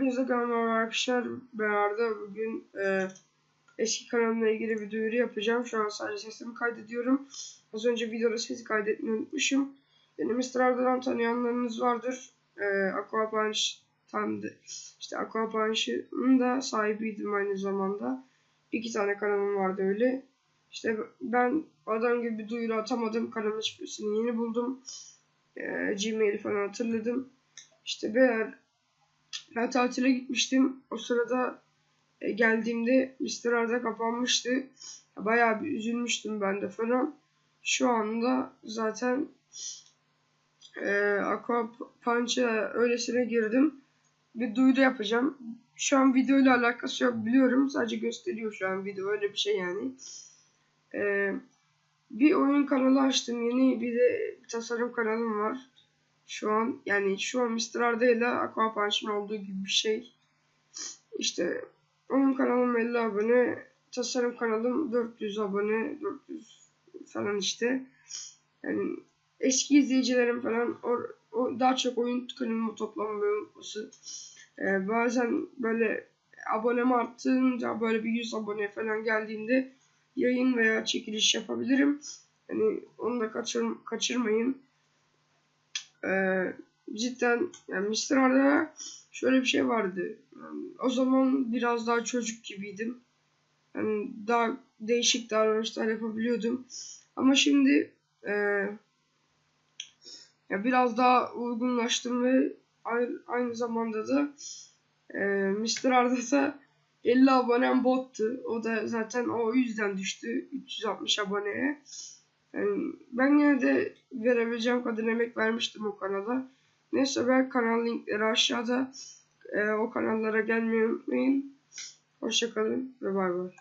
Hepinize kanalıma arkadaşlar. Ben Arda. Bugün e, eski kanalımla ilgili bir duyuru yapacağım. Şu an sadece sesimi kaydediyorum. Az önce videoda sesi kaydetmeyi unutmuşum. Beni Mr. Arda'dan tanıyanlarınız vardır. E, Aqua Punch'tan işte Aqua Punch'ın da sahibiydim aynı zamanda. İki tane kanalım vardı öyle. İşte ben adam gibi bir duyuru atamadım. Kanalın şifresini yeni buldum. E, Gmail falan hatırladım. İşte ben ben tatile gitmiştim. O sırada e, geldiğimde Mr. Arda kapanmıştı. Bayağı bir üzülmüştüm ben de falan. Şu anda zaten e, Aqua öylesine girdim. Bir duyuru yapacağım. Şu an video ile alakası yok biliyorum. Sadece gösteriyor şu an video öyle bir şey yani. E, bir oyun kanalı açtım yeni. Bir de tasarım kanalım var. Şu an yani şu an Mr. Arda ile Aqua Punch'ın olduğu gibi bir şey. İşte onun kanalım 50 abone. Tasarım kanalım 400 abone. 400 falan işte. Yani eski izleyicilerim falan o, o daha çok oyun kanalıma toplamayı unutması. Ee, bazen böyle abonem arttığında böyle bir 100 abone falan geldiğinde yayın veya çekiliş yapabilirim. Yani onu da kaçır, kaçırmayın. Ee, cidden yani Mr. Arda şöyle bir şey vardı. Yani o zaman biraz daha çocuk gibiydim. Yani daha değişik davranışlar yapabiliyordum. Ama şimdi e, ya biraz daha uygunlaştım ve aynı, zamanda da e, Mr. Arda da 50 abonem bottu. O da zaten o yüzden düştü 360 aboneye. Yani ben yine de verebileceğim kadar emek vermiştim o kanala. Neyse ben kanal linkleri aşağıda. E, o kanallara gelmeyi unutmayın. Hoşçakalın ve bay bay.